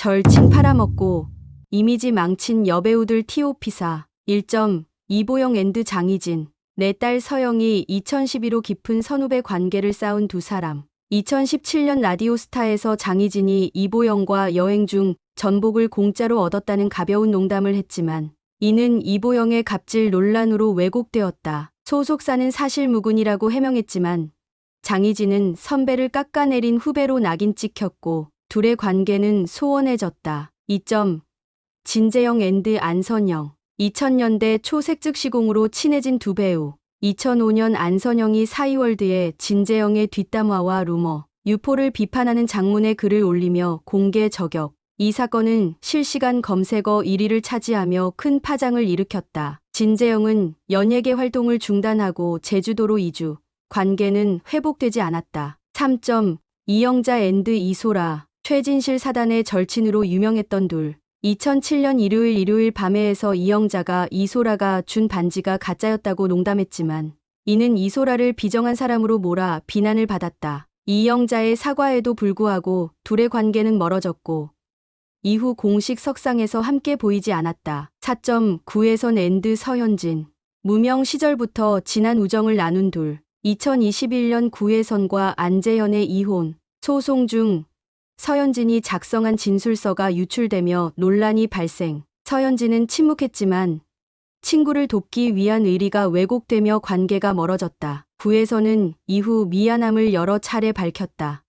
절친 팔아먹고 이미지 망친 여배우들 티오피사 1점 이보영 앤드 장희진 내 딸 서영이 2011호 깊은 선후배 관계를 쌓은 두 사람 2017년 라디오스타에서 장희진이 이보영과 여행 중 전복을 공짜로 얻었다는 가벼운 농담을 했지만 이는 이보영의 갑질 논란으로 왜곡되었다. 소속사는 사실 무근이라고 해명했지만 장희진은 선배를 깎아내린 후배로 낙인 찍혔고 둘의 관계는 소원해졌다. 2점 진재영 앤드 안선영 2000년대 초색즉 시공으로 친해진 두 배우 2005년 안선영이 사이월드에 진재영의 뒷담화와 루머, 유포를 비판하는 장문의 글을 올리며 공개 저격. 이 사건은 실시간 검색어 1위를 차지하며 큰 파장을 일으켰다. 진재영은 연예계 활동을 중단하고 제주도로 이주. 관계는 회복되지 않았다. 3점 이영자 앤드 이소라 최진실 사단의 절친으로 유명했던 둘. 2007년 일요일 일요일 밤에에서 이영자가 이소라가 준 반지가 가짜였다고 농담했지만 이는 이소라를 비정한 사람으로 몰아 비난을 받았다. 이영자의 사과에도 불구하고 둘의 관계는 멀어졌고 이후 공식 석상에서 함께 보이지 않았다. 4.9에선 앤드 서현진 무명 시절부터 진한 우정을 나눈 둘 2021년 구혜선과 안재현의 이혼 소송 중 서현진이 작성한 진술서가 유출되며 논란이 발생. 서현진은 침묵했지만 친구를 돕기 위한 의리가 왜곡되며 관계가 멀어졌다. 구에서는 이후 미안함을 여러 차례 밝혔다.